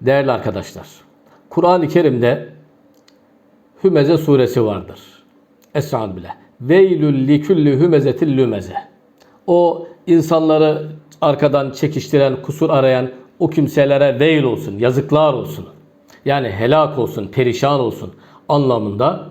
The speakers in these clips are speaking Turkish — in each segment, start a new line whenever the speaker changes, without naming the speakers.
Değerli arkadaşlar, Kur'an-ı Kerim'de Hümeze suresi vardır. Esra'an bile. Veylül likülli hümezetil lümeze. O insanları arkadan çekiştiren, kusur arayan o kimselere veil olsun, yazıklar olsun. Yani helak olsun, perişan olsun anlamında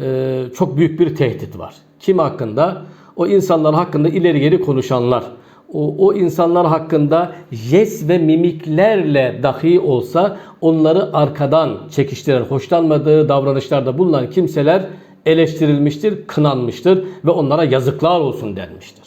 e, çok büyük bir tehdit var. Kim hakkında? O insanlar hakkında ileri geri konuşanlar. O, o insanlar hakkında jest ve mimiklerle dahi olsa onları arkadan çekiştiren, hoşlanmadığı davranışlarda bulunan kimseler eleştirilmiştir, kınanmıştır ve onlara yazıklar olsun denmiştir.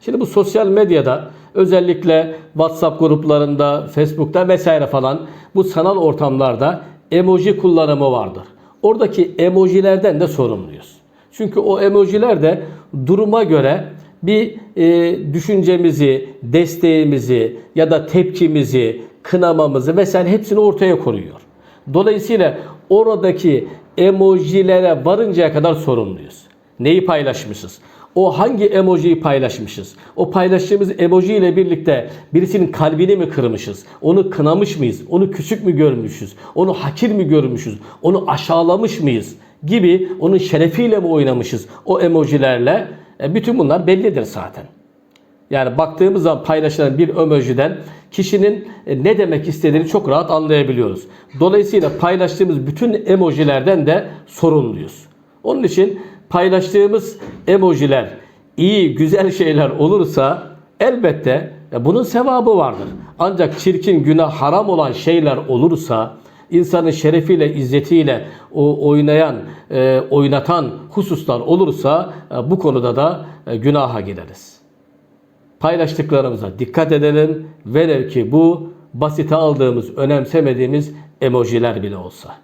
Şimdi bu sosyal medyada özellikle WhatsApp gruplarında, Facebook'ta vesaire falan bu sanal ortamlarda emoji kullanımı vardır. Oradaki emojilerden de sorumluyuz. Çünkü o emojiler de duruma göre bir e, düşüncemizi, desteğimizi ya da tepkimizi, kınamamızı vesaire hepsini ortaya koyuyor. Dolayısıyla oradaki emojilere varıncaya kadar sorumluyuz. Neyi paylaşmışız? O hangi emojiyi paylaşmışız? O paylaştığımız emoji ile birlikte birisinin kalbini mi kırmışız? Onu kınamış mıyız? Onu küçük mü görmüşüz? Onu hakir mi görmüşüz? Onu aşağılamış mıyız? Gibi onun şerefiyle mi oynamışız o emojilerle? E, bütün bunlar bellidir zaten. Yani baktığımız zaman paylaşılan bir emojiden kişinin e, ne demek istediğini çok rahat anlayabiliyoruz. Dolayısıyla paylaştığımız bütün emojilerden de sorumluyuz. Onun için paylaştığımız emojiler iyi, güzel şeyler olursa elbette e, bunun sevabı vardır. Ancak çirkin, günah, haram olan şeyler olursa insanın şerefiyle, izzetiyle o oynayan, e, oynatan hususlar olursa e, bu konuda da e, günaha gireriz. Paylaştıklarımıza dikkat edelim. Velev ki bu basite aldığımız, önemsemediğimiz emojiler bile olsa.